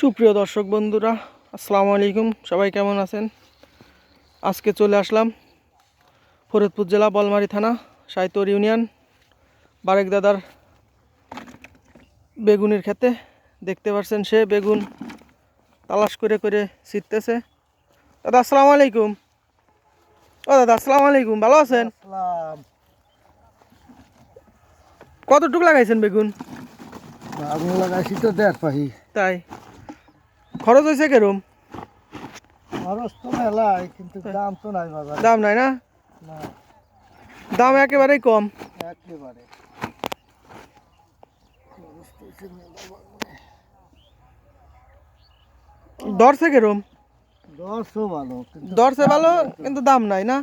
সুপ্রিয় দর্শক বন্ধুরা আসসালামু আলাইকুম। সবাই কেমন আছেন? আজকে চলে আসলাম ফরিদপুর জেলা বলমারি থানা সাইতর ইউনিয়ন বারেক দাদার বেগুনের খেতে দেখতে পাচ্ছেন সে বেগুন তালাশ করে করে ছিটতেছে। দাদা আসসালামু আলাইকুম। ও দাদা আসসালামু আলাইকুম। ভালো আছেন? কতটুকু লাগাইছেন বেগুন লাগাইছি তো দেড় পাহি। তাই? খরচ হয়েছে কেরম খরচ তো মেলাই কিন্তু দাম তো নাই বাজার। দাম নাই না? দাম একেবারেই কম। একেবারে। দরছে কেরম দশও ভালো দরছে ভালো কিন্তু দাম নাই না?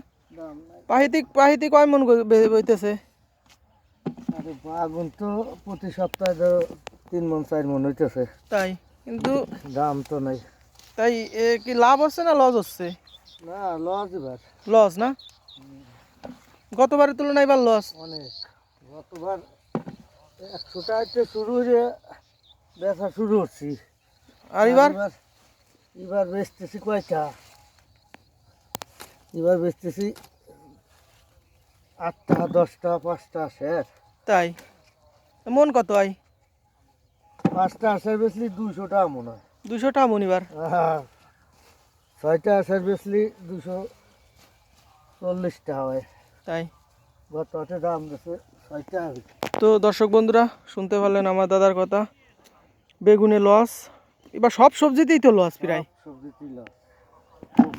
পাহিতি পাহিতি কয় মন বইতেছে? আরে আগুন তো প্রতি সপ্তাহে ধরো তিন মন চার মন হইতেছে। তাই? কিন্তু দাম তো নাই। তাই এ কি লাভ হচ্ছে না লস হচ্ছে? না লস এবার। লস না? গতবারের তুলনায় এবার লস। অনেক। গতবার একশো টাকাতে শুরু হয়ে বেচা শুরু করছি। আর এবার? এবার বেচতেছি কয়টা? এবার বেচতেছি আটটা দশটা পাঁচটা শেষ তাই? মন কত আই পাঁচটা আসার বেচলি দুশো টাকা মনে হয় দুশো টাকা মন এবার ছয়টা আসার বেচলি দুশো চল্লিশ টাকা হয়। তাই? গত দাম গেছে ছয়টা তো দর্শক বন্ধুরা শুনতে পারলেন আমার দাদার কথা। বেগুনে লস এবার সব সবজিতেই তো লস প্রায়। সবজি ছিল কপি